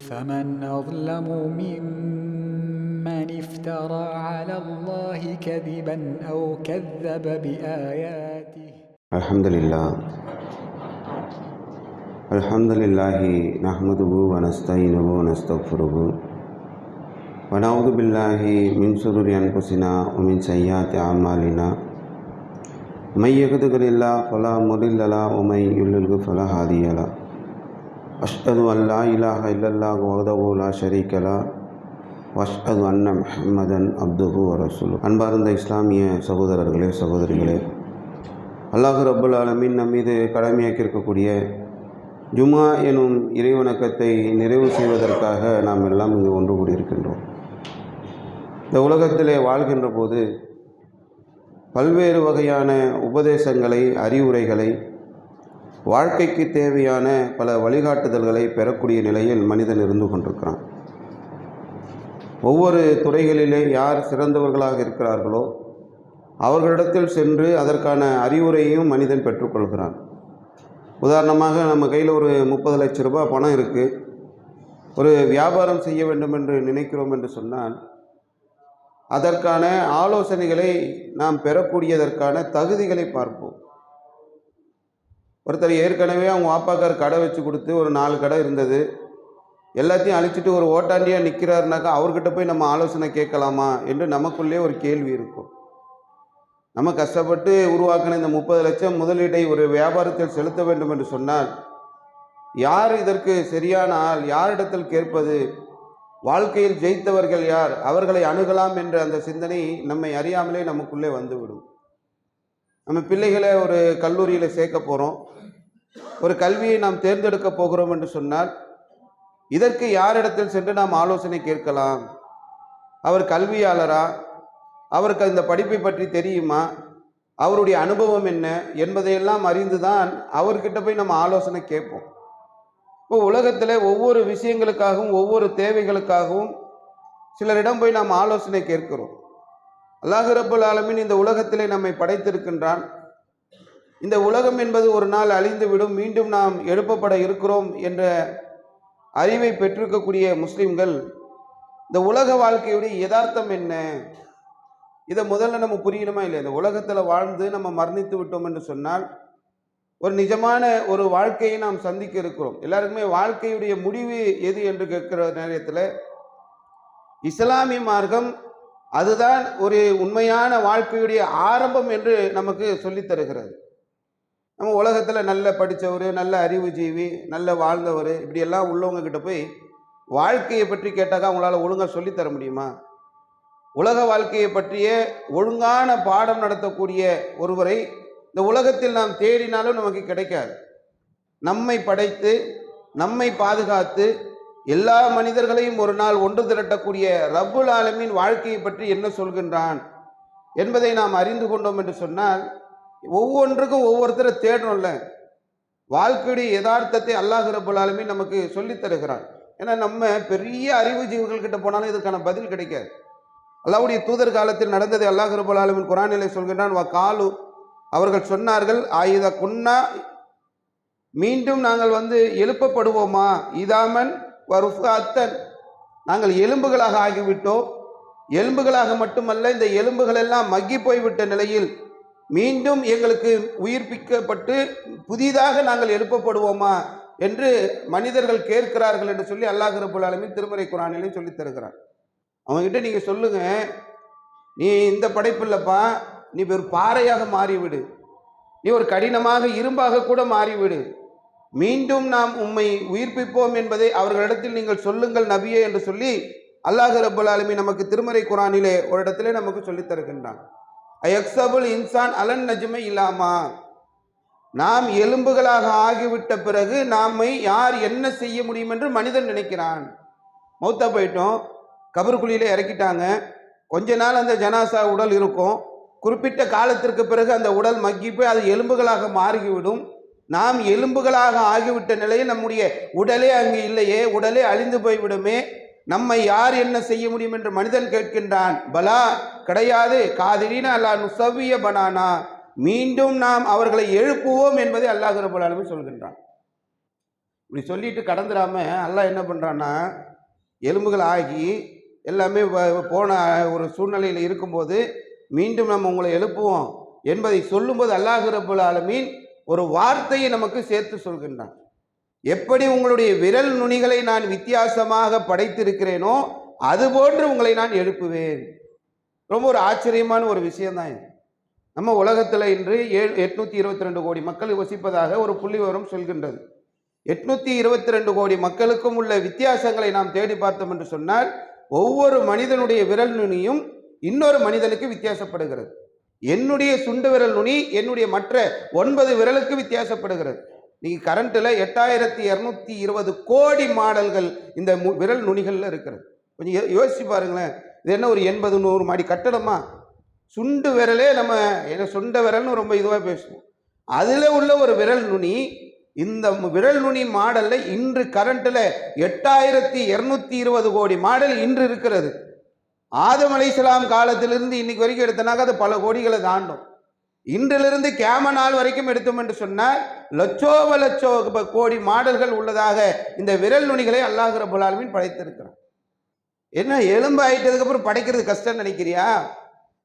فمن أظلم ممن افترى على الله كذبا أو كذب بآياته. الحمد لله الحمد لله نحمده ونستعينه ونستغفره. ونعوذ بالله من شرور أنفسنا ومن سيئات أعمالنا. من يهده الله فلا مضل له ومن يضلل فلا هادي له. அஷ்ஹது அல்லா இலாஹ இல்லல்லாஹ் வஹதஹு லா ஷரீக்கலா வஷ்ஹது அன்ன முஹம்மதன் அப்துஹு ரசூல் அன்பார்ந்த இஸ்லாமிய சகோதரர்களே சகோதரிகளே அல்லாஹு ரபுல் ஆலமின் நம் மீது கடமையாக்கியிருக்கக்கூடிய ஜுமா எனும் இறைவணக்கத்தை நிறைவு செய்வதற்காக நாம் எல்லாம் இங்கு ஒன்று கூடியிருக்கின்றோம். இந்த உலகத்திலே வாழ்கின்ற போது பல்வேறு வகையான உபதேசங்களை அறிவுரைகளை வாழ்க்கைக்கு தேவையான பல வழிகாட்டுதல்களை பெறக்கூடிய நிலையில் மனிதன் இருந்து கொண்டிருக்கிறான். ஒவ்வொரு துறைகளிலே யார் சிறந்தவர்களாக இருக்கிறார்களோ அவர்களிடத்தில் சென்று அதற்கான அறிவுரையும் மனிதன் பெற்றுக்கொள்கிறான். உதாரணமாக நம்ம கையில் ஒரு முப்பது லட்ச ரூபாய் பணம் இருக்குது ஒரு வியாபாரம் செய்ய வேண்டும் என்று நினைக்கிறோம் என்று சொன்னால் அதற்கான ஆலோசனைகளை நாம் பெறக்கூடியதற்கான தகுதிகளை பார்ப்போம். ஒருத்தர் ஏற்கனவே அவங்க வாப்பாக்கார் கடை வச்சு கொடுத்து ஒரு நாலு கடை இருந்தது. எல்லாத்தையும் அழிச்சிட்டு ஒரு ஓட்டாண்டியாக நிற்கிறாருனாக்கா அவர்கிட்ட போய் நம்ம ஆலோசனை கேட்கலாமா என்று நமக்குள்ளே ஒரு கேள்வி இருக்கும். நம்ம கஷ்டப்பட்டு உருவாக்கின இந்த முப்பது லட்சம் முதலீட்டை ஒரு வியாபாரத்தில் செலுத்த வேண்டும் என்று சொன்னால் யார் இதற்கு சரியான ஆள் யாரிடத்தில் கேட்பது வாழ்க்கையில் ஜெயித்தவர்கள் யார் அவர்களை அணுகலாம் என்ற அந்த சிந்தனை நம்மை அறியாமலே நமக்குள்ளே வந்துவிடும். நம்ம பிள்ளைகளை ஒரு கல்லூரியில் சேர்க்க போகிறோம் ஒரு கல்வியை நாம் தேர்ந்தெடுக்க போகிறோம் என்று சொன்னால் இதற்கு யாரிடத்தில் சென்று நாம் ஆலோசனை கேட்கலாம்? அவர் கல்வியாளரா? அவருக்கு இந்த படிப்பை பற்றி தெரியுமா? அவருடைய அனுபவம் என்ன? என்பதையெல்லாம் அறிந்து தான் அவர்கிட்ட போய் நம்ம ஆலோசனை கேட்போம். இப்போ உலகத்தில் ஒவ்வொரு விஷயங்களுக்காகவும் ஒவ்வொரு தேவைகளுக்காகவும் சிலரிடம் போய் நாம் ஆலோசனை கேட்கிறோம். அல்லாஹ் ரபுல் ஆலமின் இந்த உலகத்திலே நம்மை படைத்திருக்கின்றான். இந்த உலகம் என்பது ஒரு நாள் அழிந்துவிடும் மீண்டும் நாம் எழுப்பப்பட இருக்கிறோம் என்ற அறிவை பெற்றிருக்கக்கூடிய முஸ்லிம்கள் இந்த உலக வாழ்க்கையுடைய யதார்த்தம் என்ன? இதை முதல்ல நம்ம புரியணுமா இல்லை இந்த உலகத்தில் வாழ்ந்து நம்ம மரணித்து விட்டோம் என்று சொன்னால் ஒரு நிஜமான ஒரு வாழ்க்கையை நாம் சந்திக்க இருக்கிறோம். எல்லாருக்குமே வாழ்க்கையுடைய முடிவு எது என்று கேட்கிற நேரத்தில் இஸ்லாமிய மார்க்கம் அதுதான் ஒரு உண்மையான வாழ்க்கையுடைய ஆரம்பம் என்று நமக்கு சொல்லித் தருகிறது. நம்ம உலகத்தில் நல்ல படித்தவர் நல்ல அறிவுஜீவி நல்ல வாழ்ந்தவர் இப்படியெல்லாம் உள்ளவங்கக்கிட்ட போய் வாழ்க்கையை பற்றி கேட்டாக்கா அவங்களால ஒழுங்காக சொல்லித்தர முடியுமா? உலக வாழ்க்கையை பற்றிய ஒழுங்கான பாடம் நடத்தக்கூடிய ஒருவரை இந்த உலகத்தில் நாம் தேடினாலும் நமக்கு கிடைக்காது. நம்மை படைத்து நம்மை பாதுகாத்து எல்லா மனிதர்களையும் ஒரு நாள் ஒன்று திரட்டக்கூடிய ரப்புல் ஆலமின் வாழ்க்கையை பற்றி என்ன சொல்கின்றான் என்பதை நாம் அறிந்து கொண்டோம் என்று சொன்னால் ஒவ்வொன்றுக்கும் ஒவ்வொருத்தரை தேடணும்ல வாழ்க்கையுடைய யதார்த்தத்தை அல்லாஹ் ரபுல் ஆலமின் நமக்கு சொல்லித் தருகிறான். ஏன்னா நம்ம பெரிய அறிவு ஜீவர்கள் கிட்ட போனாலும் இதற்கான பதில் கிடைக்காது. அல்லாவுடைய தூதர் காலத்தில் நடந்ததை அல்லாஹ் ரபுல் ஆலமின் குரானிலே சொல்கின்றான் வா காலு அவர்கள் சொன்னார்கள் ஆயுத குன்னா மீண்டும் நாங்கள் வந்து எழுப்பப்படுவோமா? இதாமன் வருஃபாத்தன் நாங்கள் எலும்புகளாக ஆகிவிட்டோம். எலும்புகளாக மட்டுமல்ல இந்த எலும்புகள் எல்லாம் மக்கி போய்விட்ட நிலையில் மீண்டும் எங்களுக்கு உயிர்ப்பிக்கப்பட்டு புதிதாக நாங்கள் எழுப்பப்படுவோமா என்று மனிதர்கள் கேட்கிறார்கள் என்று சொல்லி அல்லாஹ் ரபுல் ஆலமின் திருமறை குரானிலையும் சொல்லித் தருகிறான் அவங்ககிட்ட நீங்கள் சொல்லுங்க நீ இந்த படைப்பில்லப்பா நீ ஒரு பாறையாக மாறிவிடு. நீ ஒரு கடினமாக இரும்பாக கூட மாறிவிடு. மீண்டும் நாம் உம்மை உயிர்ப்பிப்போம் என்பதை அவர்களிடத்தில் நீங்கள் சொல்லுங்கள் நபியே என்று சொல்லி அல்லாஹ் ரபுல் ஆலமி நமக்கு திருமறை குரானிலே ஒரு இடத்திலே நமக்கு சொல்லித் தருகின்றான். அயக்சபுல் இன்சான் அலன் நஜுமை இல்லாமா நாம் எலும்புகளாக ஆகிவிட்ட பிறகு நாமை யார் என்ன செய்ய முடியும் என்று மனிதன் நினைக்கிறான். மௌத்தா போயிட்டோம். கபருக்குழியில் இறக்கிட்டாங்க. கொஞ்ச நாள் அந்த ஜனாசா உடல் இருக்கும். குறிப்பிட்ட காலத்திற்கு பிறகு அந்த உடல் மக்கி போய் அது எலும்புகளாக மாறிவிடும். நாம் எலும்புகளாக ஆகிவிட்ட நிலையில் நம்முடைய உடலே அங்கு இல்லையே உடலே அழிந்து போய்விடுமே. நம்மை யார் என்ன செய்ய முடியும் என்று மனிதன் கேட்கின்றான். பலா கிடையாது. காதிரின அல்லா நுசவிய பனானா. மீண்டும் நாம் அவர்களை எழுப்புவோம் என்பதை அல்லாஹ் ரபுல் சொல்கின்றான். இப்படி சொல்லிட்டு கடந்துடாம அல்லாஹ் என்ன பண்ணுறான்னா எலும்புகள் ஆகி எல்லாமே போன ஒரு சூழ்நிலையில் இருக்கும்போது மீண்டும் நம்ம உங்களை எழுப்புவோம் என்பதை சொல்லும்போது அல்லாஹ் ரபுல் ஆலமீன் ஒரு வார்த்தையை நமக்கு சேர்த்து சொல்கின்றான். எப்படி உங்களுடைய விரல் நுனிகளை நான் வித்தியாசமாக படைத்திருக்கிறேனோ அதுபோன்று உங்களை நான் எழுப்புவேன். ரொம்ப ஒரு ஆச்சரியமான ஒரு விஷயம்தான் இது. நம்ம உலகத்தில் இன்று ஏழு எட்நூத்தி இருபத்தி ரெண்டு கோடி மக்கள் வசிப்பதாக ஒரு புள்ளி விவரம் சொல்கின்றது. எட்நூத்தி இருபத்தி ரெண்டு கோடி மக்களுக்கும் உள்ள வித்தியாசங்களை நாம் தேடி பார்த்தோம் என்று சொன்னால் ஒவ்வொரு மனிதனுடைய விரல் நுனியும் இன்னொரு மனிதனுக்கு வித்தியாசப்படுகிறது. என்னுடைய சுண்டு விரல் நுனி என்னுடைய மற்ற ஒன்பது விரலுக்கு வித்தியாசப்படுகிறது. நீங்கள் கரண்ட்டில் எட்டாயிரத்தி இரநூத்தி இருபது கோடி மாடல்கள் இந்த மு- விரல் நுனிகளில் இருக்கிறது. கொஞ்சம் யோசிச்சு பாருங்களேன். இது என்ன ஒரு எண்பது நூறு மாடி கட்டடமா? சுண்டு விரலே நம்ம என்ன சுண்ட விரல்னு ரொம்ப இதுவாக பேசுவோம். அதில் உள்ள ஒரு விரல் நுனி இந்த விரல் நுனி மாடலில் இன்று கரண்ட்டில் எட்டாயிரத்தி இரநூத்தி இருபது கோடி மாடல் இன்று இருக்கிறது. ஆதம் இஸ்லாம் காலத்திலிருந்து இன்னைக்கு வரைக்கும் எடுத்தனாக்க அது பல கோடிகளை தாண்டும். இன்றிலிருந்து கேம நாள் வரைக்கும் எடுத்தோம் என்று சொன்னால் லட்சோப லட்சோ ப- கோடி மாடல்கள் உள்ளதாக இந்த விரல் நுனிகளை அல்லாஹ் ரபுல் படைத்திருக்கிறான். என்ன எலும்பு ஆயிட்டதுக்கப்புறம் படைக்கிறது கஷ்டம் நினைக்கிறியா?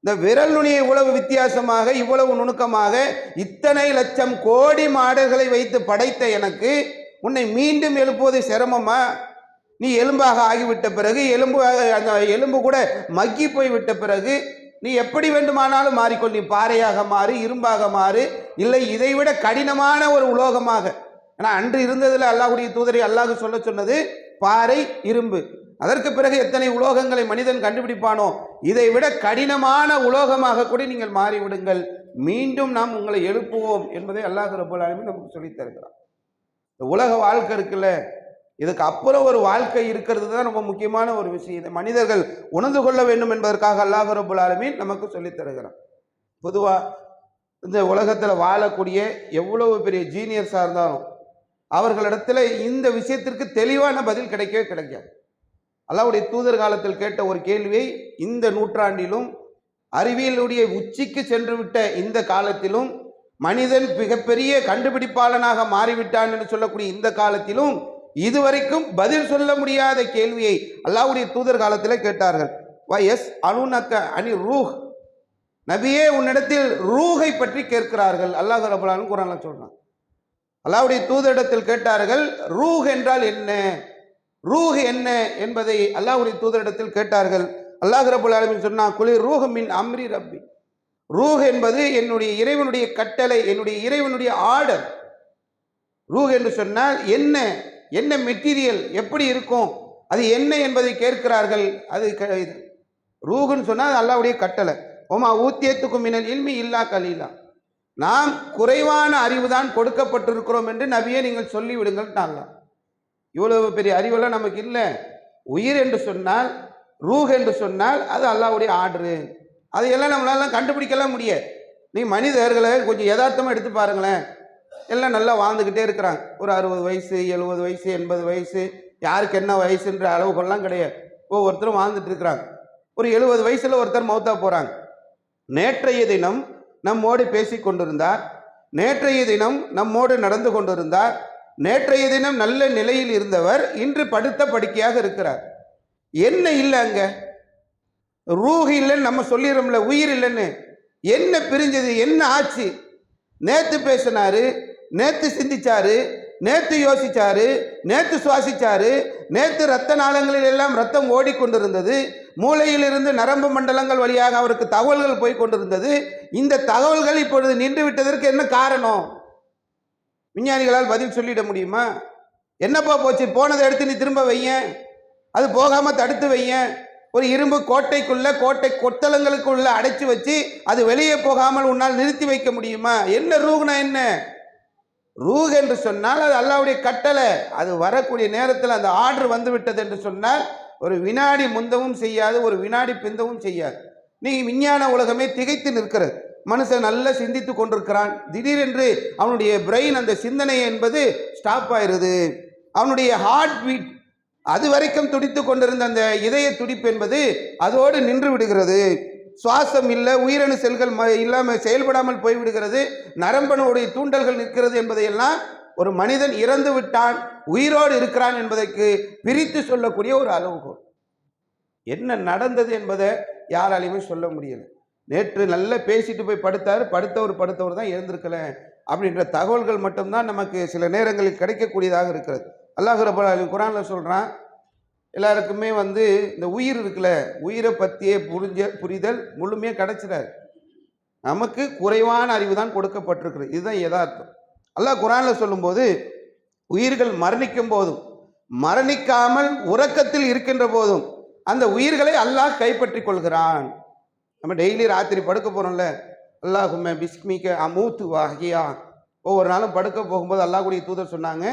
இந்த விரல் நுனியை இவ்வளவு வித்தியாசமாக இவ்வளவு நுணுக்கமாக இத்தனை லட்சம் கோடி மாடல்களை வைத்து படைத்த எனக்கு உன்னை மீண்டும் எழுப்புவது சிரமமா? நீ எலும்பாக ஆகிவிட்ட பிறகு எலும்பு அந்த எலும்பு கூட மக்கி போய் விட்ட பிறகு நீ எப்படி வேண்டுமானாலும் மாறிக்கொள். நீ பாறையாக மாறு இரும்பாக மாறு. இல்லை இதைவிட கடினமான ஒரு உலோகமாக. ஏன்னா அன்று இருந்ததில் அல்லாஹுடைய தூதரை அல்லாஹ் சொல்ல சொன்னது பாறை இரும்பு. அதற்கு பிறகு எத்தனை உலோகங்களை மனிதன் கண்டுபிடிப்பானோ இதை விட கடினமான உலோகமாக கூட நீங்கள் மாறிவிடுங்கள். மீண்டும் நாம் உங்களை எழுப்புவோம் என்பதை அல்லாஹ் ரபுல் ஆலமீன் நமக்கு சொல்லித் தருகிறான். இந்த உலக வாழ்க்கை இருக்குல்ல இதுக்கு அப்புறம் ஒரு வாழ்க்கை இருக்கிறது தான் ரொம்ப முக்கியமான ஒரு விஷயம். இதை மனிதர்கள் உணர்ந்து கொள்ள வேண்டும் என்பதற்காக அல்லாஹ் ரபுல் ஆலமீன் நமக்கு சொல்லித் தருகிறான். பொதுவாக இந்த உலகத்தில் வாழக்கூடிய எவ்வளவு பெரிய ஜீனியர்ஸாக இருந்தாலும் அவர்களிடத்தில் இந்த விஷயத்திற்கு தெளிவான பதில் கிடைக்கவே கிடைக்காது. அல்லாவுடைய தூதர் காலத்தில் கேட்ட ஒரு கேள்வியை இந்த நூற்றாண்டிலும் அறிவியலுடைய உச்சிக்கு சென்றுவிட்ட இந்த காலத்திலும் மனிதன் மிகப்பெரிய கண்டுபிடிப்பாளனாக மாறிவிட்டான் என்று சொல்லக்கூடிய இந்த காலத்திலும் இதுவரைக்கும் பதில் சொல்ல முடியாத கேள்வியை அல்லாவுடைய தூதர் காலத்தில் கேட்டார்கள். வயஸ் அனுநக்க அணி ரூஹ். நபியே உன்னிடத்தில் ரூஹை பற்றி கேட்கிறார்கள். அல்லாஹ் ரபுல்லான்னு குரான்ல சொல்கிறான் அல்லாவுடைய தூதரிடத்தில் கேட்டார்கள் ரூஹ் என்றால் என்ன? ரூஹ் என்ன என்பதை அல்லாஹுடைய தூதரிடத்தில் கேட்டார்கள். அல்லாஹ் ரபுல் ஆலமின் சொன்னால் குளிர் ரூஹ் மின் அம்ரி ரப்பி. ரூஹ் என்பது என்னுடைய இறைவனுடைய கட்டளை என்னுடைய இறைவனுடைய ஆர்டர். ரூஹ் என்று சொன்னால் என்ன? என்ன மெட்டீரியல் எப்படி இருக்கும்? அது என்ன என்பதை கேட்கிறார்கள். அது க- இது. சொன்னால் அது அல்லாவுடைய கட்டளை. ஓமா ஊத்தியத்துக்கும் மின்னல் இல்மி இல்லா கலீலா. நாம் குறைவான அறிவு தான் கொடுக்கப்பட்டிருக்கிறோம் என்று நபியே நீங்கள் சொல்லிவிடுங்கள் விடுங்கள் இவ்வளவு பெரிய அறிவெல்லாம் நமக்கு இல்லை. உயிர் என்று சொன்னால் ரூஹ் என்று சொன்னால் அது அல்லாவுடைய ஆர்டரு. அதையெல்லாம் நம்மளால கண்டுபிடிக்கலாம் முடியாது. நீ மனிதர்களை கொஞ்சம் யதார்த்தமாக எடுத்து பாருங்களேன். எல்லாம் நல்லா வாழ்ந்துக்கிட்டே இருக்கிறாங்க. ஒரு அறுபது வயசு எழுபது வயசு எண்பது வயசு யாருக்கு என்ன வயசுன்ற அளவுகள்லாம் கிடையாது. ஒவ்வொருத்தரும் வாழ்ந்துட்டு இருக்கிறாங்க. ஒரு எழுபது வயசில் ஒருத்தர் மௌத்தா போகிறாங்க நேற்றைய தினம் நம்மோடு பேசி கொண்டிருந்தார். நேற்றைய தினம் நம்மோடு நடந்து கொண்டிருந்தார். நேற்றைய தினம் நல்ல நிலையில் இருந்தவர் இன்று படுத்த படுக்கையாக இருக்கிறார். என்ன இல்லை அங்கே? ரூஹ் இல்லைன்னு நம்ம சொல்லிடுறோம்ல உயிர் இல்லைன்னு. என்ன பிரிஞ்சது என்ன ஆச்சு? நேற்று பேசினாரு நேத்து சிந்திச்சாரு நேத்து யோசிச்சாரு நேத்து சுவாசிச்சாரு நேத்து ரத்த நாளங்களில் எல்லாம் ரத்தம் ஓடிக்கொண்டிருந்தது மூளையிலிருந்து நரம்பு மண்டலங்கள் வழியாக அவருக்கு தகவல்கள் போய் கொண்டிருந்தது. இந்த தகவல்கள் இப்பொழுது நின்று விட்டதற்கு என்ன காரணம்? விஞ்ஞானிகளால் பதில் சொல்லிட முடியுமா? என்னப்பா போச்சு? போனதை எடுத்து நீ திரும்ப வைய அது போகாம தடுத்து வைய ஒரு இரும்பு கோட்டைக்குள்ள கோட்டை கொத்தளங்களுக்குள்ள அடைச்சு வச்சு அது வெளியே போகாமல் உன்னால் நிறுத்தி வைக்க முடியுமா? என்ன ரூகுனா என்ன? ரூஹ் என்று சொன்னால் அது அல்லாவுடைய கட்டளை. அது வரக்கூடிய நேரத்தில் அந்த ஆர்டர் வந்து விட்டது என்று சொன்னால் ஒரு வினாடி முந்தவும் செய்யாது ஒரு வினாடி பிந்தவும் செய்யாது. நீ விஞ்ஞான உலகமே திகைத்து நிற்கிறது. மனுஷன் நல்லா சிந்தித்து கொண்டிருக்கிறான். திடீரென்று அவனுடைய பிரெயின் அந்த சிந்தனை என்பது ஸ்டாப் ஆயிருது அவனுடைய ஹார்ட் பீட் அது வரைக்கும் துடித்து கொண்டிருந்த அந்த இதய துடிப்பு என்பது அதோடு நின்று விடுகிறது. சுவாசம் இல்லை உயிரணு செல்கள் ம இல்லாமல் செயல்படாமல் போய்விடுகிறது நரம்பனுடைய தூண்டல்கள் நிற்கிறது என்பதையெல்லாம் ஒரு மனிதன் இறந்து விட்டான் உயிரோடு இருக்கிறான் என்பதற்கு பிரித்து சொல்லக்கூடிய ஒரு அளவுகோல் என்ன நடந்தது என்பதை யாராலையுமே சொல்ல முடியல. நேற்று நல்லா பேசிட்டு போய் படுத்தார் படுத்தவர் படுத்தவர் தான் எழுந்திருக்கல அப்படின்ற தகவல்கள் மட்டும்தான் நமக்கு சில நேரங்களில் கிடைக்கக்கூடியதாக இருக்கிறது. அல்லாஹ் ரபாலும் குரானில் சொல்கிறான் எல்லாருக்குமே வந்து இந்த உயிர் இருக்குல்ல உயிரை பற்றியே புரிஞ்ச புரிதல் முழுமையாக கிடைச்சிடாது. நமக்கு குறைவான அறிவு தான் கொடுக்கப்பட்டிருக்கிறது. இதுதான் யதார்த்தம். அல்லாஹ் குரானில் சொல்லும்போது உயிர்கள் மரணிக்கும் போதும் மரணிக்காமல் உறக்கத்தில் இருக்கின்ற போதும் அந்த உயிர்களை அல்லாஹ் கைப்பற்றி கொள்கிறான். நம்ம டெய்லி ராத்திரி படுக்க போகிறோம்ல அல்லாஹுமே பிஸ்மிக்க அமூத்து வாகியா ஒவ்வொரு நாளும் படுக்க போகும்போது அல்லாஹ் கூடிய தூதர் சொன்னாங்க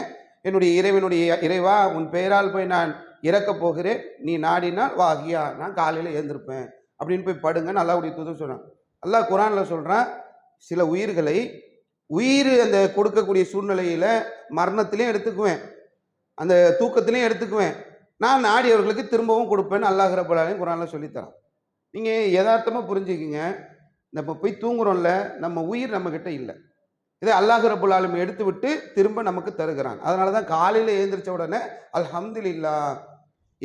என்னுடைய இறைவனுடைய இறைவா உன் பெயரால் போய் நான் இறக்க போகிறேன் நீ நாடினால் வாகியா நான் காலையில் எழுந்திருப்பேன். அப்படின்னு போய் படுங்கன்னு அல்லாஹ்வுடைய தூதர் சொல்கிறான் அல்லாஹ் குரானில் சொல்கிறான் சில உயிர்களை உயிர் அந்த கொடுக்கக்கூடிய சூழ்நிலையில் மரணத்திலையும் எடுத்துக்குவேன். அந்த தூக்கத்திலையும் எடுத்துக்குவேன். நான் நாடியவர்களுக்கு திரும்பவும் கொடுப்பேன்னு அல்லாஹ் ரபுல்லாலையும் குரானில் சொல்லித்தரான். நீங்கள் யதார்த்தமாக புரிஞ்சுக்கிங்க. நம்ம போய் தூங்குறோம்ல நம்ம உயிர் நம்மக்கிட்ட இல்லை. இதை அல்லாஹ் ரபுல் ஆலம் எடுத்து விட்டு திரும்ப நமக்கு தருகிறான். அதனால தான் காலையில் எழுந்திரிச்ச உடனே அல்ஹம்துலில்லா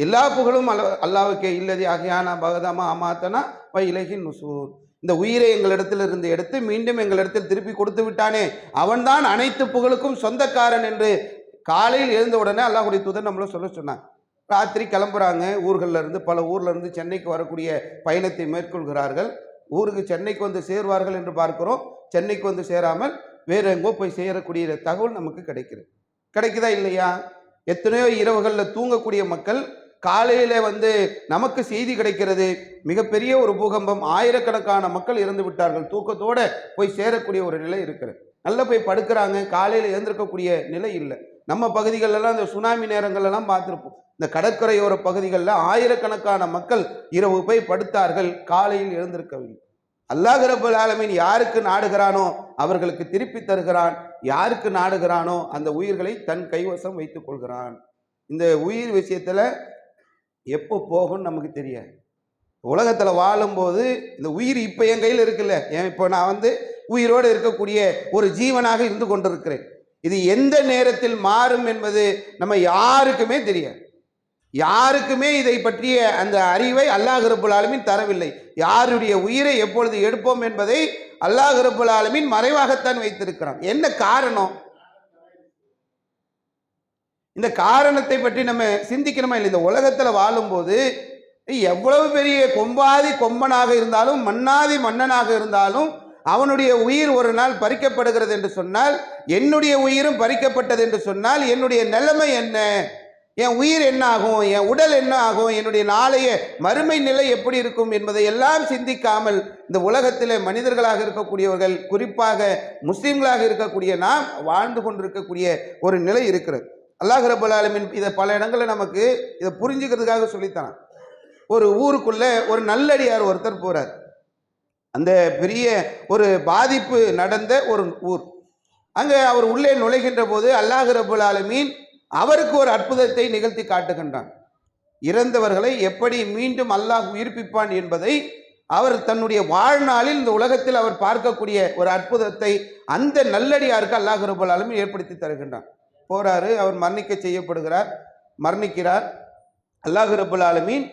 எல்லா புகழும் அல்ல அல்லாவுக்கே இல்லதி அகையானா பகதாமா அமாத்தனா வை இலகின் நுசூர். இந்த உயிரை எங்களிடத்தில் இருந்து எடுத்து மீண்டும் எங்களிடத்தில் திருப்பி கொடுத்து விட்டானே அவன்தான் அனைத்து புகழுக்கும் சொந்தக்காரன் என்று காலையில் எழுந்த உடனே அல்லாஹுடைய தூதர் நம்மள சொல்ல சொன்னான் ராத்திரி கிளம்புறாங்க ஊர்களில் இருந்து பல ஊர்ல இருந்து சென்னைக்கு வரக்கூடிய பயணத்தை மேற்கொள்கிறார்கள். ஊருக்கு சென்னைக்கு வந்து சேருவார்கள் என்று பார்க்கிறோம். சென்னைக்கு வந்து சேராமல் வேற எங்கோ போய் சேரக்கூடிய தகவல் நமக்கு கிடைக்கிறது. கிடைக்குதா இல்லையா? எத்தனையோ இரவுகளில் தூங்கக்கூடிய மக்கள் காலையில் வந்து நமக்கு செய்தி கிடைக்கிறது. மிகப்பெரிய ஒரு பூகம்பம். ஆயிரக்கணக்கான மக்கள் இறந்து விட்டார்கள். தூக்கத்தோடு போய் சேரக்கூடிய ஒரு நிலை இருக்கிறது. நல்லா போய் படுக்கிறாங்க. காலையில் எழுந்திருக்கக்கூடிய நிலை இல்லை. நம்ம பகுதிகளெல்லாம் இந்த சுனாமி நேரங்கள்லாம் பார்த்துருப்போம். இந்த கடற்கரையோர பகுதிகளில் ஆயிரக்கணக்கான மக்கள் இரவு போய் படுத்தார்கள். காலையில் எழுந்திருக்கவில்லை. அல்லாஹ் ரபுல் ஆலமீன் யாருக்கு நாடுகிறானோ அவர்களுக்கு திருப்பி தருகிறான். யாருக்கு நாடுகிறானோ அந்த உயிர்களை தன் கைவசம் வைத்துக் கொள்கிறான். இந்த உயிர் விஷயத்தில் எப்போ போகும்னு நமக்கு தெரியாது. உலகத்தில் வாழும்போது இந்த உயிர் இப்போ என் கையில் இருக்குல்ல. ஏன் இப்போ நான் வந்து உயிரோடு இருக்கக்கூடிய ஒரு ஜீவனாக இருந்து கொண்டிருக்கிறேன். இது எந்த நேரத்தில் மாறும் என்பது நம்ம யாருக்குமே தெரியாது. யாருக்குமே இதை பற்றிய அந்த அறிவை அல்லாஹ் ரபுல் தரவில்லை. யாருடைய உயிரை எப்பொழுது எடுப்போம் என்பதை அல்லாஹ் ரபுல் மறைவாகத்தான் வைத்திருக்கிறான். என்ன காரணம்? இந்த காரணத்தை பற்றி நம்ம சிந்திக்கணுமா இல்லை? இந்த உலகத்தில் வாழும்போது எவ்வளவு பெரிய கொம்பாதி கொம்பனாக இருந்தாலும் மன்னாதி மன்னனாக இருந்தாலும் அவனுடைய உயிர் ஒரு நாள் பறிக்கப்படுகிறது என்று சொன்னால் என்னுடைய உயிரும் பறிக்கப்பட்டது என்று சொன்னால் என்னுடைய நிலைமை என்ன? என் உயிர் என்ன ஆகும் என் உடல் என்ன ஆகும் என்னுடைய நாளைய மறுமை நிலை எப்படி இருக்கும் என்பதை எல்லாம் சிந்திக்காமல் இந்த உலகத்தில் மனிதர்களாக இருக்கக்கூடியவர்கள் குறிப்பாக முஸ்லீம்களாக இருக்கக்கூடிய நாம் வாழ்ந்து கொண்டிருக்கக்கூடிய ஒரு நிலை இருக்கிறது. அல்லாஹ் ரபுல் ஆலமின் இதை பல இடங்களில் நமக்கு இதை புரிஞ்சுக்கிறதுக்காக சொல்லித்தான் ஒரு ஊருக்குள்ளே ஒரு நல்லடியார் ஒருத்தர் போகிறார் அந்த பெரிய ஒரு பாதிப்பு நடந்த ஒரு ஊர். அங்கே அவர் உள்ளே நுழைகின்ற போது அல்லாஹ் ரபுல் ஆலமீன் அவருக்கு ஒரு அற்புதத்தை நிகழ்த்தி காட்டுகின்றான். இறந்தவர்களை எப்படி மீண்டும் அல்லாஹ் உயிர்ப்பிப்பான் என்பதை அவர் தன்னுடைய வாழ்நாளில் இந்த உலகத்தில் அவர் பார்க்கக்கூடிய ஒரு அற்புதத்தை அந்த நல்லடியாருக்கு அல்லாஹ் ரபுல் ஏற்படுத்தி தருகின்றான். போறாரு அவர் மரணிக்க செய்யப்படுகிறார் மரணிக்கிறார். அல்லாஹ் ரபுல் ஆலமீன்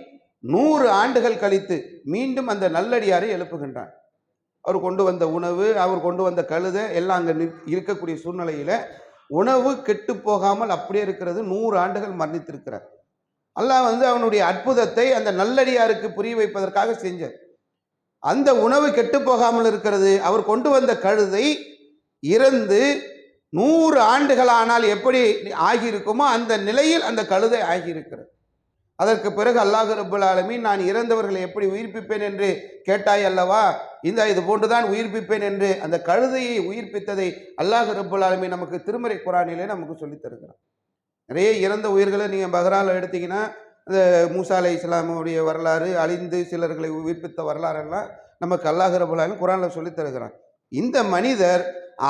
நூறு ஆண்டுகள் கழித்து மீண்டும் அந்த நல்லடியாரை எழுப்புகின்றான். அவர் கொண்டு வந்த உணவு அவர் கொண்டு வந்த கழுதை எல்லாம் அங்கே இருக்கக்கூடிய சூழ்நிலையில் உணவு கெட்டு போகாமல் அப்படியே இருக்கிறது நூறு ஆண்டுகள் மரணித்திருக்கிறார். அல்லாஹ் வந்து அவனுடைய அற்புதத்தை அந்த நல்லடியாருக்கு புரிய வைப்பதற்காக செஞ்சார். அந்த உணவு கெட்டு போகாமல் இருக்கிறது அவர் கொண்டு வந்த கழுதை இறந்து நூறு ஆண்டுகள் ஆனால் எப்படி ஆகியிருக்குமோ அந்த நிலையில் அந்த கழுதை ஆகியிருக்கிறது. அதற்கு பிறகு அல்லாஹு ரபுல் ஆலமீன் நான் இறந்தவர்களை எப்படி உயிர்ப்பிப்பேன் என்று கேட்டாய் அல்லவா? இந்த இது போன்றுதான் உயிர்ப்பிப்பேன் என்று அந்த கழுதையை உயிர்ப்பித்ததை அல்லாஹு ரபுல் ஆலமீன் நமக்கு திருமறை குரானிலே நமக்கு சொல்லித் தருகிறான் நிறைய இறந்த உயிர்களை நீங்கள் பஹ்ரால எடுத்தீங்கன்னா இந்த மூசா அலை இஸ்லாமுடைய வரலாறு அழிந்து சிலர்களை உயிர்ப்பித்த வரலாறெல்லாம் நமக்கு அல்லாஹ் ரபுல் குரானில் சொல்லித் தருகிறான். இந்த மனிதர்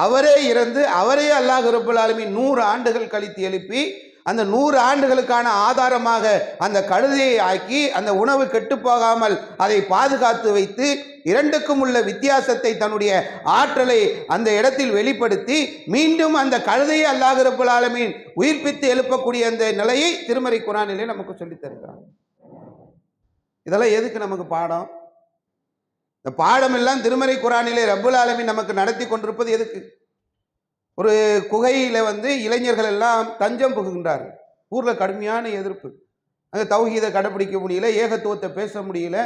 அவரே இறந்து அவரே அல்லாஹ் ரபுல் ஆலமீன் நூறு ஆண்டுகள் கழித்து எழுப்பி அந்த நூறு ஆண்டுகளுக்கான ஆதாரமாக அந்த கழுதையை ஆக்கி அந்த உணவு கெட்டுப்போகாமல் அதை பாதுகாத்து வைத்து இரண்டுக்கும் உள்ள வித்தியாசத்தை தன்னுடைய ஆற்றலை அந்த இடத்தில் வெளிப்படுத்தி மீண்டும் அந்த கழுதையை அல்லாஹ் ரப்பல் ஆலமீன் உயிர்ப்பித்து எழுப்பக்கூடிய அந்த நிலையை திருமறை குரானிலே நமக்கு சொல்லித்தருகிறான் இதெல்லாம் எதுக்கு நமக்கு பாடம்? இந்த பாடமெல்லாம் திருமறை குரானிலே ரபுல் ஆலமீன் நமக்கு நடத்தி கொண்டிருப்பது எதுக்கு? ஒரு குகையில் வந்து இளைஞர்கள் எல்லாம் தஞ்சம் புகுகின்றார்கள். ஊரில் கடுமையான எதிர்ப்பு. அந்த தௌஹீதை கடைப்பிடிக்க முடியல ஏகத்துவத்தை பேச முடியல.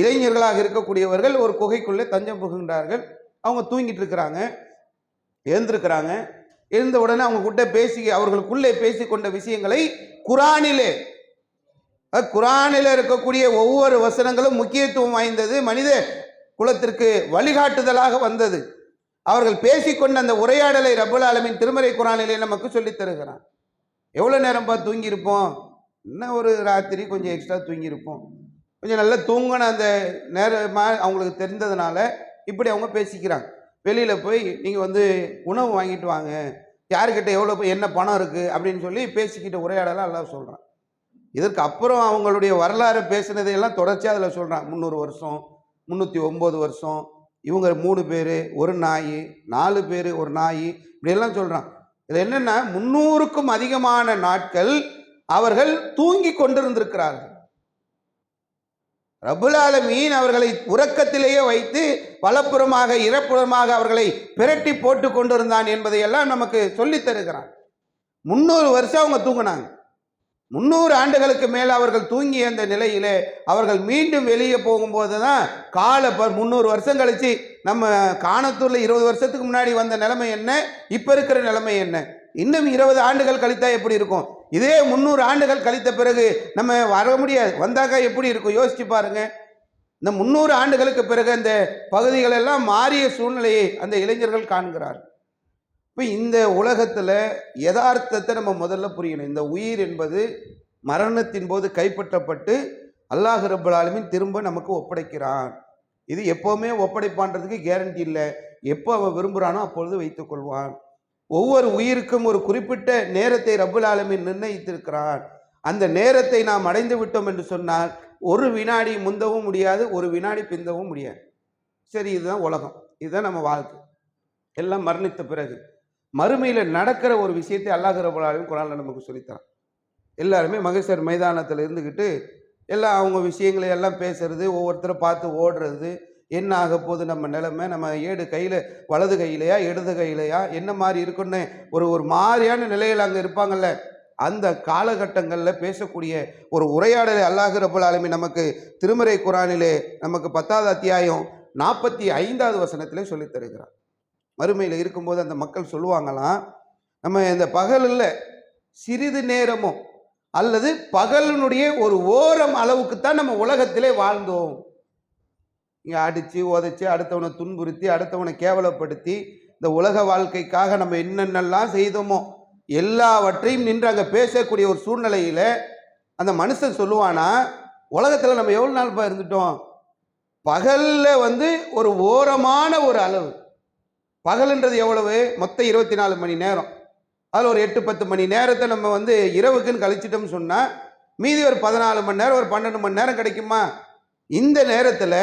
இளைஞர்களாக இருக்கக்கூடியவர்கள் ஒரு குகைக்குள்ளே தஞ்சம் புகுகின்றார்கள். அவங்க தூங்கிட்டு இருக்கிறாங்க எழுந்திருக்கிறாங்க. எழுந்த உடனே அவங்க கிட்ட பேசி அவர்களுக்குள்ளே பேசிக்கொண்ட விஷயங்களை குரானிலே குரானில் இருக்கக்கூடிய ஒவ்வொரு வசனங்களும் முக்கியத்துவம் வாய்ந்தது. மனித குலத்திற்கு வழிகாட்டுதலாக வந்தது. அவர்கள் பேசிக்கொண்ட அந்த உரையாடலை ரபுல் ஆலமின் திருமறை குரானிலே நமக்கு சொல்லித் தருகிறான் எவ்வளோ நேரம் பார்த்து தூங்கியிருப்போம்? இன்னும் ஒரு ராத்திரி கொஞ்சம் எக்ஸ்ட்ரா தூங்கியிருப்போம். கொஞ்சம் நல்லா தூங்கின அந்த நேரமாக அவங்களுக்கு தெரிந்ததுனால இப்படி அவங்க பேசிக்கிறாங்க. வெளியில் போய் நீங்கள் வந்து உணவு வாங்கிட்டு வாங்க. யாருக்கிட்ட எவ்வளோ போய் என்ன பணம் இருக்குது அப்படின்னு சொல்லி பேசிக்கிட்டு உரையாடலாம் எல்லாம் சொல்கிறான் இதற்கு அப்புறம் அவங்களுடைய வரலாறு பேசுனதையெல்லாம் தொடர்ச்சியாக அதில் சொல்கிறான் முந்நூறு வருஷம் முந்நூற்றி ஒம்பது வருஷம் இவங்க மூணு பேர் ஒரு நாய் நாலு பேர் ஒரு நாய் இப்படியெல்லாம் சொல்கிறான் இது என்னென்னா முந்நூறுக்கும் அதிகமான நாட்கள் அவர்கள் தூங்கி கொண்டிருந்திருக்கிறார்கள். ரபுலால மீன் அவர்களை உறக்கத்திலேயே வைத்து வலப்புறமாக இறப்புறமாக அவர்களை பிரட்டி போட்டு கொண்டிருந்தான் என்பதையெல்லாம் நமக்கு சொல்லித் தருகிறான். முந்நூறு வருஷம் அவங்க தூங்கினாங்க. முந்நூறு ஆண்டுகளுக்கு மேல் அவர்கள் தூங்கிய அந்த நிலையிலே அவர்கள் மீண்டும் வெளியே போகும்போது தான் கால ப முந்நூறு வருஷம் கழிச்சு நம்ம காணத்தூரில் இருபது வருஷத்துக்கு முன்னாடி வந்த நிலைமை என்ன? இப்போ இருக்கிற நிலைமை என்ன? இன்னும் இருபது ஆண்டுகள் கழித்தா எப்படி இருக்கும்? இதே முந்நூறு ஆண்டுகள் கழித்த பிறகு நம்ம வர முடியாது. வந்தாக்கா எப்படி இருக்கும்? யோசிச்சு பாருங்க. இந்த முந்நூறு ஆண்டுகளுக்கு பிறகு அந்த பகுதிகளெல்லாம் மாறிய சூழ்நிலையை அந்த இளைஞர்கள் காண்கிறார் இப்போ இந்த உலகத்தில் யதார்த்தத்தை நம்ம முதல்ல புரியணும். இந்த உயிர் என்பது மரணத்தின் போது கைப்பற்றப்பட்டு அல்லாஹ் ரப்பல் திரும்ப நமக்கு ஒப்படைக்கிறான். இது எப்போவுமே ஒப்படைப்பான்றதுக்கு கேரண்டி இல்லை. எப்போ அவன் விரும்புகிறானோ அப்பொழுது வைத்துக்கொள்வான் ஒவ்வொரு உயிருக்கும் ஒரு குறிப்பிட்ட நேரத்தை ரப்பல் நிர்ணயித்திருக்கிறான். அந்த நேரத்தை நாம் அடைந்து விட்டோம் என்று சொன்னால் ஒரு வினாடி முந்தவும் முடியாது ஒரு வினாடி பிந்தவும் முடியாது. சரி இதுதான் உலகம். இதுதான் நம்ம வாழ்க்கை. எல்லாம் மரணித்த பிறகு. மறுமையில் நடக்கிற ஒரு விஷயத்தை அல்லாஹ் ரப்பல் குரானில் நமக்கு சொல்லித்தரான். எல்லாருமே மகேஸ்வர் மைதானத்தில் இருந்துக்கிட்டு எல்லாம் அவங்க விஷயங்களை எல்லாம் பேசுறது ஒவ்வொருத்தரை பார்த்து ஓடுறது என்ன ஆக போகுது நம்ம நிலைமை நம்ம ஏடு கையில் வலது கையிலையா இடது கையிலையா என்ன மாதிரி இருக்குன்னு ஒரு ஒரு மாதிரியான நிலையில் அங்கே இருப்பாங்கல்ல. அந்த காலகட்டங்களில் பேசக்கூடிய ஒரு உரையாடலை அல்லாஹ் ரபுல் நமக்கு திருமறை குரானிலே நமக்கு பத்தாவது அத்தியாயம் நாற்பத்தி ஐந்தாவது வசனத்திலே சொல்லித் தருகிறார். மறுமையில் இருக்கும்போது அந்த மக்கள் சொல்லுவாங்களாம் நம்ம இந்த பகலில் சிறிது நேரமோ அல்லது பகலினுடைய ஒரு ஓரம் அளவுக்கு தான் நம்ம உலகத்திலே வாழ்ந்தோம். இங்கே அடித்து உதைச்சி அடுத்தவனை துன்புறுத்தி அடுத்தவனை கேவலப்படுத்தி இந்த உலக வாழ்க்கைக்காக நம்ம என்னென்னலாம் செய்தோமோ எல்லாவற்றையும் நின்று அங்கே பேசக்கூடிய ஒரு சூழ்நிலையில் அந்த மனுஷன் சொல்லுவானா உலகத்தில் நம்ம எவ்வளோ நாள் இருந்துட்டோம்? பகலில் வந்து ஒரு ஓரமான ஒரு அளவு. பகலுன்றது எவ்வளவு? மொத்தம் இருபத்தி நாலு மணி நேரம். அதில் ஒரு எட்டு பத்து மணி நேரத்தை நம்ம வந்து இரவுக்குன்னு கழிச்சிட்டோம்னு சொன்னால் மீதி ஒரு பதினாலு மணி நேரம் ஒரு பன்னெண்டு மணி நேரம் கிடைக்குமா? இந்த நேரத்தில்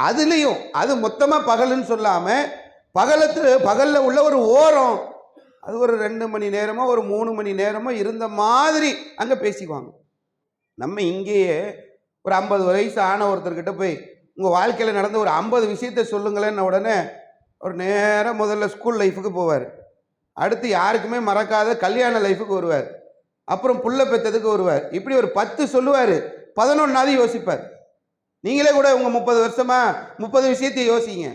அதுலேயும் அது மொத்தமாக பகலுன்னு சொல்லாமல் பகலத்து பகலில் உள்ள ஒரு ஓரம் அது ஒரு ரெண்டு மணி நேரமோ ஒரு மூணு மணி நேரமோ இருந்த மாதிரி அங்கே பேசிக்குவாங்க. நம்ம இங்கேயே ஒரு ஐம்பது வயசு ஆன ஒருத்தர்கிட்ட போய் உங்கள் வாழ்க்கையில் நடந்த ஒரு ஐம்பது விஷயத்த சொல்லுங்களேன்னு உடனே ஒரு நேராக முதல்ல ஸ்கூல் லைஃபுக்கு போவார். அடுத்து யாருக்குமே மறக்காத கல்யாண லைஃபுக்கு வருவார். அப்புறம் புள்ள பெற்றதுக்கு வருவார். இப்படி ஒரு பத்து சொல்லுவார். பதினொன்றாவது யோசிப்பார். நீங்களே கூட உங்கள் முப்பது வருஷமாக முப்பது விஷயத்தை யோசிங்க.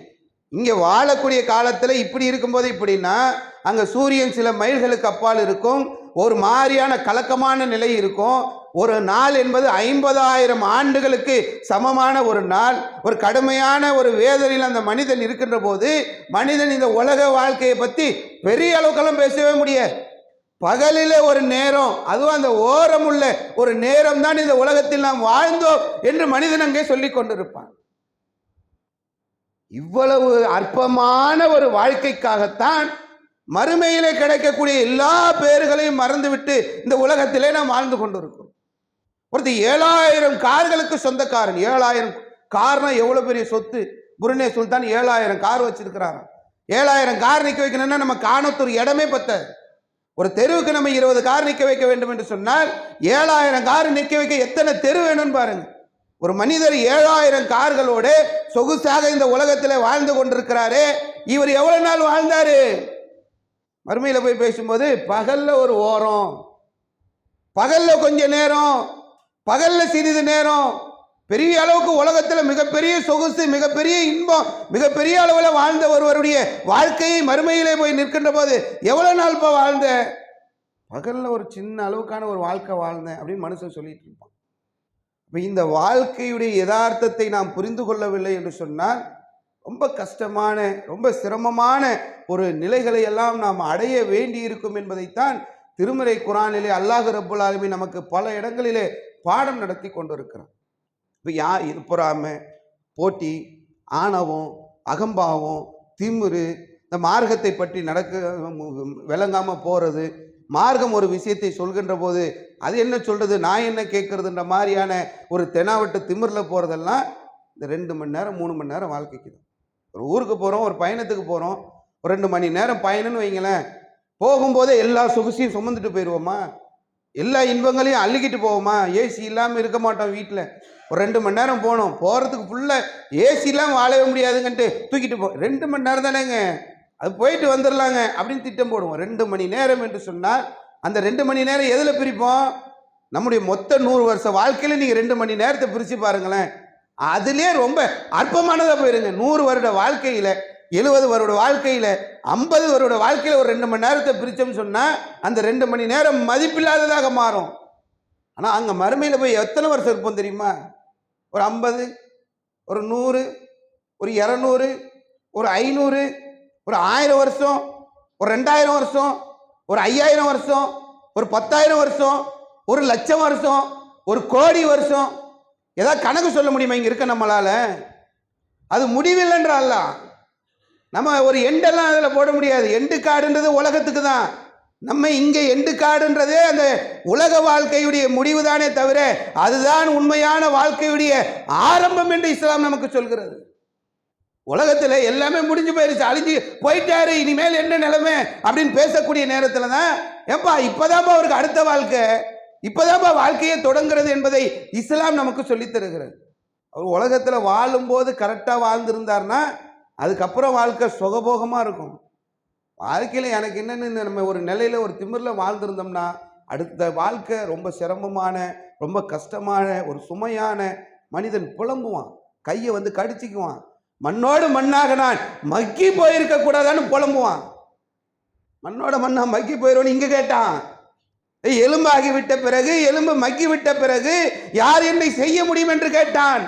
இங்கே வாழக்கூடிய காலத்தில் இப்படி இருக்கும்போது இப்படின்னா அங்கே சூரியன் சில மைல்களுக்கு அப்பால் இருக்கும். ஒரு மாதிரியான கலக்கமான நிலை இருக்கும். ஒரு நாள் என்பது ஐம்பதாயிரம் ஆண்டுகளுக்கு சமமான ஒரு நாள். ஒரு கடுமையான ஒரு வேதனையில் அந்த மனிதன் இருக்கின்ற போது மனிதன் இந்த உலக வாழ்க்கையை பற்றி பெரிய அளவுக்கெல்லாம் பேசவே முடியாது. பகலில் ஒரு நேரம் அதுவும் அந்த ஓரம் உள்ள ஒரு நேரம் தான் இந்த உலகத்தில் நாம் வாழ்ந்தோம் என்று மனிதன் அங்கே சொல்லிக் கொண்டிருப்பான். இவ்வளவு அற்பமான ஒரு வாழ்க்கைக்காகத்தான் மறுமையிலே கிடைக்கக்கூடிய எல்லா பேர்களையும் மறந்துவிட்டு இந்த உலகத்திலே நாம் வாழ்ந்து கொண்டிருக்கோம் ஒருத்தர் ஏழாயிரம் கார்களுக்கு சொந்தக்காரன். ஏழாயிரம் கார்னா எவ்வளோ பெரிய சொத்து? குருநே சுல்தான் ஏழாயிரம் கார் வச்சிருக்கிறாராம் ஏழாயிரம் கார் நிற்க வைக்கணும்னா நம்ம காணத்தூர் இடமே பத்தாது. ஒரு தெருவுக்கு நம்ம இருபது கார் நிற்க வைக்க வேண்டும் என்று சொன்னால் ஏழாயிரம் கார் நிற்க வைக்க எத்தனை தெரு வேணும்னு பாருங்க. ஒரு மனிதர் ஏழாயிரம் கார்களோடு சொகுசாக இந்த உலகத்தில் வாழ்ந்து கொண்டிருக்கிறாரே இவர் எவ்வளோ நாள் வாழ்ந்தாரு? மறுமையில் போய் பேசும்போது பகலில் ஒரு ஓரம். பகலில் கொஞ்ச நேரம் பகல்ல சிறிது நேரம் பெரிய அளவுக்கு உலகத்தில் மிகப்பெரிய சொகுசு மிகப்பெரிய இன்பம் மிகப்பெரிய அளவில் வாழ்ந்த ஒருவருடைய வாழ்க்கையை மறுமையிலே போய் நிற்கின்ற போது எவ்வளோ நாள் இப்போ வாழ்ந்த? பகலில் ஒரு சின்ன அளவுக்கான ஒரு வாழ்க்கை வாழ்ந்தேன் அப்படின்னு மனுஷன் சொல்லிட்டு இருப்பான். இப்போ இந்த வாழ்க்கையுடைய யதார்த்தத்தை நாம் புரிந்து கொள்ளவில்லை என்று சொன்னால் ரொம்ப கஷ்டமான ரொம்ப சிரமமான ஒரு நிலைகளை எல்லாம் நாம் அடைய வேண்டி இருக்கும் என்பதைத்தான் திருமறை குரானிலே அல்லாஹ் ரபுல் ஆலமி நமக்கு பல இடங்களிலே பாடம் நடத்தி கொண்டிருக்கிறான். இப்போ யா இது பொறாமை போட்டி ஆணவம் அகம்பாவம் திமிரு இந்த மார்க்கத்தை பற்றி நடக்க விளங்காமல் போகிறது மார்க்கம் ஒரு விஷயத்தை சொல்கின்ற போது அது என்ன சொல்கிறது நான் என்ன கேட்குறதுன்ற மாதிரியான ஒரு தெனாவட்டு திமிரில் போகிறதெல்லாம் இந்த ரெண்டு மணி நேரம் மூணு மணி நேரம் வாழ்க்கைக்கு தான். ஒரு ஊருக்கு போகிறோம் ஒரு பயணத்துக்கு போகிறோம் ஒரு ரெண்டு மணி நேரம் பயணம்னு வைங்களேன் போகும்போதே எல்லா சொகுசையும் சுமந்துட்டு போயிடுவோமா எல்லா இன்பங்களையும் அள்ளிக்கிட்டு போவோமா? ஏசி இல்லாமல் இருக்க மாட்டோம் வீட்டில் ஒரு ரெண்டு மணி நேரம் போனோம் போகிறதுக்கு ஃபுல்லாக ஏசி இல்லாமல் வாழவே முடியாதுங்கன்ட்டு தூக்கிட்டு போ ரெண்டு மணி நேரம் தானேங்க. அது போயிட்டு வந்துடலாங்க அப்படின்னு திட்டம் போடுவோம். ரெண்டு மணி நேரம் என்று சொன்னால் அந்த ரெண்டு மணி நேரம் எதில் பிரிப்போம்? நம்முடைய மொத்த நூறு வருஷ வாழ்க்கையில் நீங்கள் ரெண்டு மணி நேரத்தை பிரித்து பாருங்களேன். அதுலேயே ரொம்ப அற்பமானதாக போயிருங்க. நூறு வருட வாழ்க்கையில் எழுபது வருட வாழ்க்கையில் ஐம்பது வருட வாழ்க்கையில் ஒரு ரெண்டு மணி நேரத்தை பிரித்தோம்னு சொன்னால் அந்த ரெண்டு மணி நேரம் மதிப்பில்லாததாக மாறும். ஆனால் அங்கே மறுமையில் போய் எத்தனை வருஷம் இருப்போம் தெரியுமா? ஒரு ஐம்பது ஒரு நூறு ஒரு இரநூறு ஒரு ஐநூறு ஒரு ஆயிரம் வருஷம் ஒரு ரெண்டாயிரம் வருஷம் ஒரு ஐயாயிரம் வருஷம் ஒரு பத்தாயிரம் வருஷம் ஒரு லட்சம் வருஷம் ஒரு கோடி வருஷம். ஏதாவது கணக்கு சொல்ல முடியுமா? இங்கே இருக்க நம்மளால். அது முடிவில்லைன்றால நம்ம ஒரு எண்டெல்லாம் அதில் போட முடியாது. எண்டு காடுன்றது உலகத்துக்கு தான். நம்ம இங்கே எண்டு காடுன்றதே அந்த உலக வாழ்க்கையுடைய முடிவு தானே தவிர அதுதான் உண்மையான வாழ்க்கையுடைய ஆரம்பம் என்று இஸ்லாம் நமக்கு சொல்கிறது. உலகத்தில் எல்லாமே முடிஞ்சு போயிருச்சு. அழிஞ்சு போயிட்டாரு இனிமேல் என்ன நிலைமை அப்படின்னு பேசக்கூடிய நேரத்தில் தான் ஏப்பா இப்போதான்ப்பா அவருக்கு அடுத்த வாழ்க்கை? இப்போதான்ப்பா வாழ்க்கையே தொடங்குறது என்பதை இஸ்லாம் நமக்கு சொல்லித்தருகிறது அவர் உலகத்தில் வாழும்போது கரெக்டாக வாழ்ந்திருந்தார்னா அதுக்கப்புறம் வாழ்க்கை சுகபோகமாக இருக்கும். வாழ்க்கையில் எனக்கு என்னென்னு நம்ம ஒரு நிலையில் ஒரு திமிரில் வாழ்ந்திருந்தோம்னா அடுத்த வாழ்க்கை ரொம்ப சிரமமான ரொம்ப கஷ்டமான ஒரு சுமையான மனிதன் புலம்புவான். கையை வந்து கடிச்சிக்குவான். மண்ணோடு மண்ணாக நான் மக்கி போயிருக்க கூடாதான்னு புலம்புவான். மண்ணோட மண்ணா மக்கி போயிடுவோன்னு இங்கே கேட்டான். எலும்பாகி விட்ட பிறகு எலும்பு மக்கி விட்ட பிறகு யார் என்னை செய்ய முடியும் என்று கேட்டான்.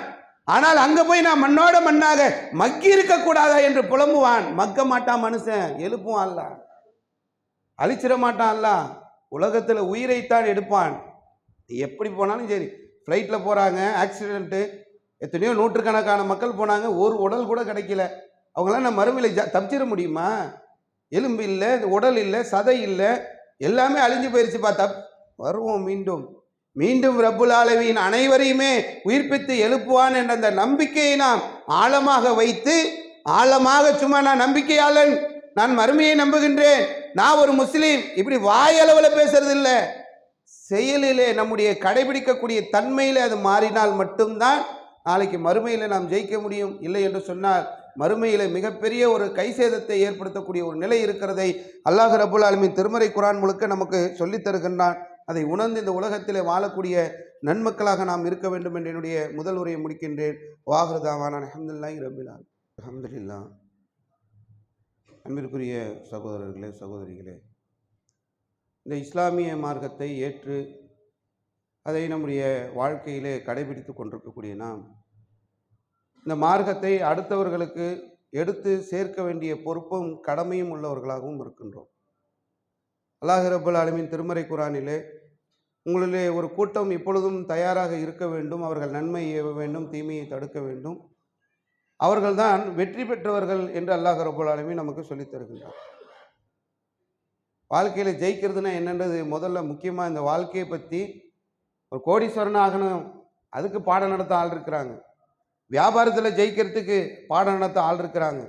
ஆனால் அங்கே போய் நான் மண்ணோட மண்ணாக மக்கி இருக்கக்கூடாதா என்று புலம்புவான். மக்க மாட்டான் மனுஷன். எழுப்புவான்ல அழிச்சிட மாட்டான்ல உலகத்தில் உயிரைத்தான் எடுப்பான். எப்படி போனாலும் சரி. ஃப்ளைட்டில் போகிறாங்க ஆக்சிடென்ட்டு எத்தனையோ நூற்றுக்கணக்கான மக்கள் போனாங்க. ஒரு உடல் கூட கிடைக்கல. அவங்களாம் நான் மறுமையில் ஜ தப்பிச்சிட முடியுமா? எலும்பு இல்லை உடல் இல்லை சதை இல்லை. எல்லாமே அழிஞ்சு போயிடுச்சுப்பா தப் வருவோம் மீண்டும். மீண்டும் ரப்புல் ஆலமீன் அனைவரையுமே உயிர்ப்பித்து எழுப்புவான் என்ற அந்த நம்பிக்கையை நாம் ஆழமாக வைத்து ஆழமாக சும்மா நான் நம்பிக்கையாளன் நான் மறுமையை நம்புகின்றேன் நான் ஒரு முஸ்லீம் இப்படி வாயளவில் பேசுறது இல்லை செயலிலே நம்முடைய கடைபிடிக்கக்கூடிய தன்மையில் அது மாறினால் மட்டும்தான் நாளைக்கு மறுமையில் நாம் ஜெயிக்க முடியும். இல்லை என்று சொன்னால் மறுமையில் மிகப்பெரிய ஒரு கைசேதத்தை ஏற்படுத்தக்கூடிய ஒரு நிலை இருக்கிறதை அல்லாஹ் ரபுல் ஆலமின் திருமறை குரான் முழுக்க நமக்கு சொல்லித் தருகின்றான். அதை உணர்ந்து இந்த உலகத்திலே வாழக்கூடிய நன்மக்களாக நாம் இருக்க வேண்டும் என்று என்னுடைய முதல் உரையை முடிக்கின்றேன். வாஹ்ரதாவான அஹமதுல்லாஹி ரபிலான் அஹமதுல்லா அன்பிற்குரிய சகோதரர்களே சகோதரிகளே இந்த இஸ்லாமிய மார்க்கத்தை ஏற்று அதை நம்முடைய வாழ்க்கையிலே கடைபிடித்து கொண்டிருக்கக்கூடிய நாம் இந்த மார்க்கத்தை அடுத்தவர்களுக்கு எடுத்து சேர்க்க வேண்டிய பொறுப்பும் கடமையும் உள்ளவர்களாகவும் இருக்கின்றோம். அல்லாஹ் ரபுல் ஆலமின் திருமறை குரானிலே உங்களிலே ஒரு கூட்டம் இப்பொழுதும் தயாராக இருக்க வேண்டும் அவர்கள் நன்மை ஏவ வேண்டும் தீமையை தடுக்க வேண்டும். அவர்கள்தான் வெற்றி பெற்றவர்கள் என்று அல்லாஹ் ரபுல் ஆலமீன் நமக்கு சொல்லித் தருகின்றார். வாழ்க்கையில் ஜெயிக்கிறதுனா என்னன்றது முதல்ல முக்கியமாக இந்த வாழ்க்கையை பற்றி ஒரு கோடீஸ்வரன் ஆகணும் அதுக்கு பாடம் நடத்த ஆள் இருக்கிறாங்க. வியாபாரத்தில் ஜெயிக்கிறதுக்கு பாடம் நடத்த ஆள் இருக்கிறாங்க.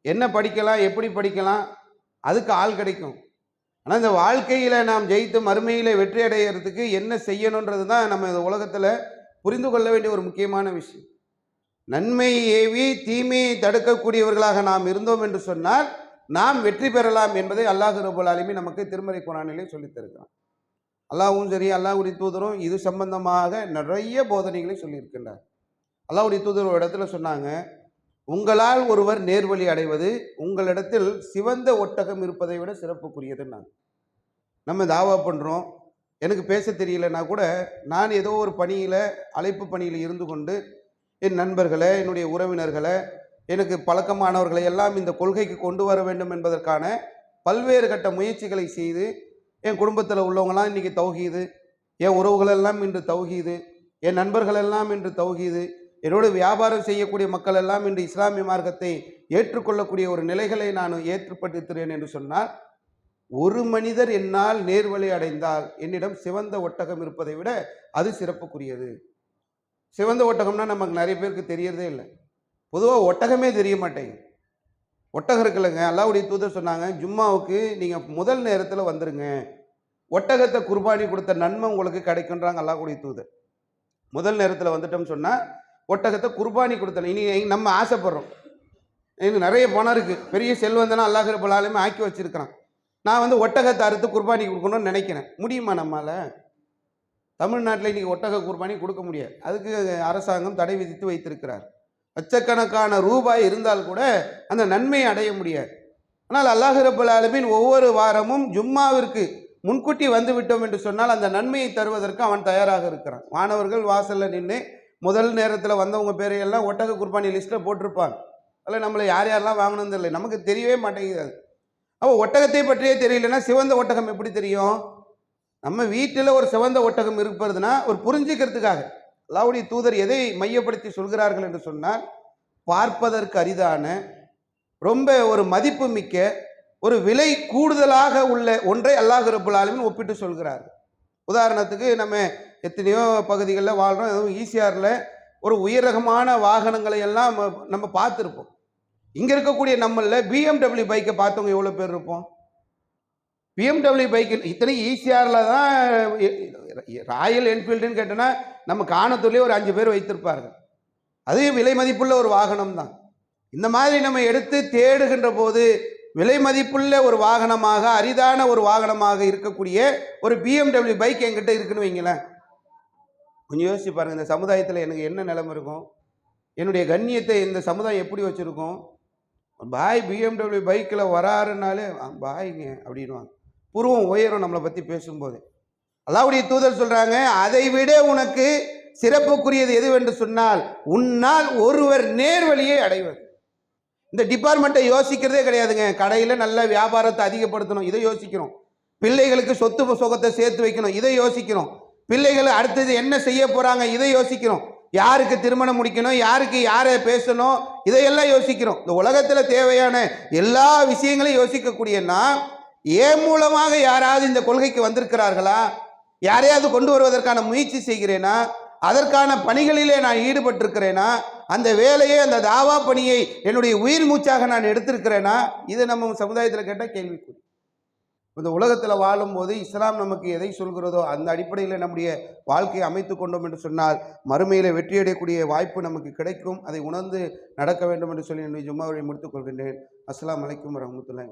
என்ன படிக்கலாம் எப்படி படிக்கலாம் அதுக்கு ஆள் கிடைக்கும். ஆனால் இந்த வாழ்க்கையில் நாம் ஜெயித்து மறுமையில் வெற்றி அடைகிறதுக்கு என்ன செய்யணுன்றது தான் நம்ம இந்த உலகத்தில் புரிந்து கொள்ள வேண்டிய ஒரு முக்கியமான விஷயம். நன்மை ஏவி தீமையை தடுக்கக்கூடியவர்களாக நாம் இருந்தோம் என்று சொன்னால் நாம் வெற்றி பெறலாம் என்பதை அல்லாஹ் ரபுல் ஆலமி நமக்கு திருமறை குரானிலே சொல்லித்தருக்கிறான் தருகிறான் சரி அல்லாஹுடைய தூதரும் இது சம்பந்தமாக நிறைய போதனைகளை சொல்லியிருக்கின்றார். அல்லாஹுடைய தூதர் ஒரு இடத்துல சொன்னாங்க உங்களால் ஒருவர் நேர்வழி அடைவது உங்களிடத்தில் சிவந்த ஒட்டகம் இருப்பதை விட சிறப்புக்குரியதுன்னாங்க. நம்ம தாவா பண்ணுறோம் எனக்கு பேச தெரியலனா கூட நான் ஏதோ ஒரு பணியில் அழைப்பு பணியில் இருந்து கொண்டு என் நண்பர்களை என்னுடைய உறவினர்களை எனக்கு பழக்கமானவர்களை எல்லாம் இந்த கொள்கைக்கு கொண்டு வர வேண்டும் என்பதற்கான பல்வேறு கட்ட முயற்சிகளை செய்து என் குடும்பத்தில் உள்ளவங்களாம் இன்றைக்கி தௌஹீது என் உறவுகளெல்லாம் இன்று தௌஹீது என் நண்பர்களெல்லாம் இன்று தௌஹீது என்னோடு வியாபாரம் செய்யக்கூடிய மக்கள் எல்லாம் இன்று இஸ்லாமிய மார்க்கத்தை ஏற்றுக்கொள்ளக்கூடிய ஒரு நிலைகளை நான் ஏற்றுப்பட்டிருக்கிறேன் என்று சொன்னால் ஒரு மனிதர் என்னால் நேர்வழி அடைந்தால் என்னிடம் சிவந்த ஒட்டகம் இருப்பதை விட அது சிறப்புக்குரியது. சிவந்த ஒட்டகம்னா நமக்கு நிறைய பேருக்கு தெரியறதே இல்லை. பொதுவாக ஒட்டகமே தெரிய மாட்டேங்குது. ஒட்டகம் இருக்குல்லங்க அல்லாவுடைய தூதர் சொன்னாங்க ஜும்மாவுக்கு நீங்கள் முதல் நேரத்தில் வந்துருங்க. ஒட்டகத்தை குர்பானி கொடுத்த நன்மை உங்களுக்கு கிடைக்குன்றாங்க அல்லாஹ்வுடைய தூதர். முதல் நேரத்தில் வந்துட்டோம்னு சொன்னால் ஒட்டகத்தை குர்பானி கொடுத்தன. இனி நம்ம ஆசைப்படுறோம். எனக்கு நிறைய பணம் இருக்குது பெரிய செல்வந்தனா அல்லாஹ் ரபுல்லாலுமே ஆக்கி வச்சிருக்கிறான். நான் வந்து ஒட்டகத்தை அறுத்து குர்பானி கொடுக்கணும்னு நினைக்கிறேன். முடியுமா நம்மால்? தமிழ்நாட்டில் இன்றைக்கி ஒட்டக குர்பானி கொடுக்க முடியாது. அதுக்கு அரசாங்கம் தடை விதித்து வைத்திருக்கிறார். லட்சக்கணக்கான ரூபாய் இருந்தால் கூட அந்த நன்மையை அடைய முடியாது. ஆனால் அல்லாஹ் ரபுல் ஒவ்வொரு வாரமும் ஜும்மாவிற்கு முன்கூட்டி வந்து விட்டோம் என்று சொன்னால் அந்த நன்மையை தருவதற்கு அவன் தயாராக இருக்கிறான். மாணவர்கள் வாசலில் நின்று முதல் நேரத்தில் வந்தவங்க பேரையெல்லாம் ஒட்டக குர்பானி லிஸ்ட்டில் போட்டிருப்பாங்க. அதில் நம்மளை யார் யாரெல்லாம் வாங்கணும் தெரியல. நமக்கு தெரியவே மாட்டேங்குது அப்போ ஒட்டகத்தை பற்றியே தெரியலன்னா சிவந்த ஒட்டகம் எப்படி தெரியும்? நம்ம வீட்டில் ஒரு சிவந்த ஒட்டகம் இருப்பதுன்னா ஒரு புரிஞ்சுக்கிறதுக்காக. அல்லாவுடைய தூதர் எதை மையப்படுத்தி சொல்கிறார்கள் என்று சொன்னால் பார்ப்பதற்கு அரிதான ரொம்ப ஒரு மதிப்பு மிக்க ஒரு விலை கூடுதலாக உள்ள ஒன்றை அல்லாஹ் ரபுல் ஆலமின் ஒப்பிட்டு சொல்கிறார் உதாரணத்துக்கு நம்ம எத்தனையோ பகுதிகளில் வாழ்கிறோம் அதுவும் ஈசிஆரில் ஒரு உயரகமான வாகனங்களை எல்லாம் நம்ம- நம்ம பார்த்துருப்போம். இங்கே இருக்கக்கூடிய நம்மளில் பிஎம்டபிள்யூ பைக்கை பார்த்தவங்க எவ்வளோ பேர் இருப்போம்? பிஎம்டபிள்யூ பைக்கு இத்தனை ஈசிஆரில் தான் ராயல் என்ஃபீல்டுன்னு கேட்டோன்னா நம்ம காணத்துலேயே ஒரு அஞ்சு பேர் வைத்திருப்பார்கள். அது விலை மதிப்புள்ள ஒரு வாகனம் தான். இந்த மாதிரி நம்ம எடுத்து தேடுகின்ற போது விலை மதிப்புள்ள ஒரு வாகனமாக அரிதான ஒரு வாகனமாக இருக்கக்கூடிய ஒரு பிஎம்டபிள்யூ பைக் என்கிட்ட இருக்குன்னு வைங்களேன். கொஞ்சம் யோசிச்சு பாருங்கள் இந்த சமுதாயத்தில் எனக்கு என்ன நிலைமை இருக்கும்? என்னுடைய கண்ணியத்தை இந்த சமுதாயம் எப்படி வச்சுருக்கோம்? பாய் பிஎம்டபிள்யூ பைக்கில் வராருனாலே பாய்ங்க அப்படின்வாங்க புருவம் உயரும் நம்மளை பற்றி பேசும்போது. அல்லாவுடைய தூதர் சொல்கிறாங்க அதை விட உனக்கு சிறப்புக்குரியது எதுவென்று சொன்னால் உன்னால் ஒருவர் நேர்வழியை அடைவது இந்த டிபார்ட்மெண்ட்டை யோசிக்கிறதே கிடையாதுங்க. கடையில் நல்ல வியாபாரத்தை அதிகப்படுத்தணும். இதை யோசிக்கிறோம் பிள்ளைகளுக்கு சொத்து சுகத்தை சேர்த்து வைக்கணும். இதை யோசிக்கிறோம் பிள்ளைகள் அடுத்தது என்ன செய்ய போகிறாங்க இதை யோசிக்கிறோம் யாருக்கு திருமணம் முடிக்கணும்? யாருக்கு யாரை பேசணும்? இதையெல்லாம் யோசிக்கிறோம் இந்த உலகத்தில் தேவையான எல்லா விஷயங்களையும் யோசிக்கக்கூடியன்னா ஏன் மூலமாக யாராவது இந்த கொள்கைக்கு வந்திருக்கிறார்களா? யாரையாவது கொண்டு வருவதற்கான முயற்சி செய்கிறேனா? அதற்கான பணிகளிலே நான் ஈடுபட்டிருக்கிறேனா? அந்த வேலையை அந்த தாவா பணியை என்னுடைய உயிர் மூச்சாக நான் எடுத்திருக்கிறேன்னா இது நம்ம சமுதாயத்தில் கேட்டால் கேள்விக்குறி. இந்த உலகத்தில் வாழும்போது இஸ்லாம் நமக்கு எதை சொல்கிறதோ அந்த அடிப்படையில் நம்முடைய வாழ்க்கையை அமைத்து கொண்டோம் என்று சொன்னால் மறுமையில் வெற்றியடையக்கூடிய வாய்ப்பு நமக்கு கிடைக்கும். அதை உணர்ந்து நடக்க வேண்டும் என்று சொல்லி என்னுடைய ஜும்மாவை முடித்துக் கொள்கின்றேன். அஸ்லாம் அலைக்கும் வரஹ்மத்துல்லாஹி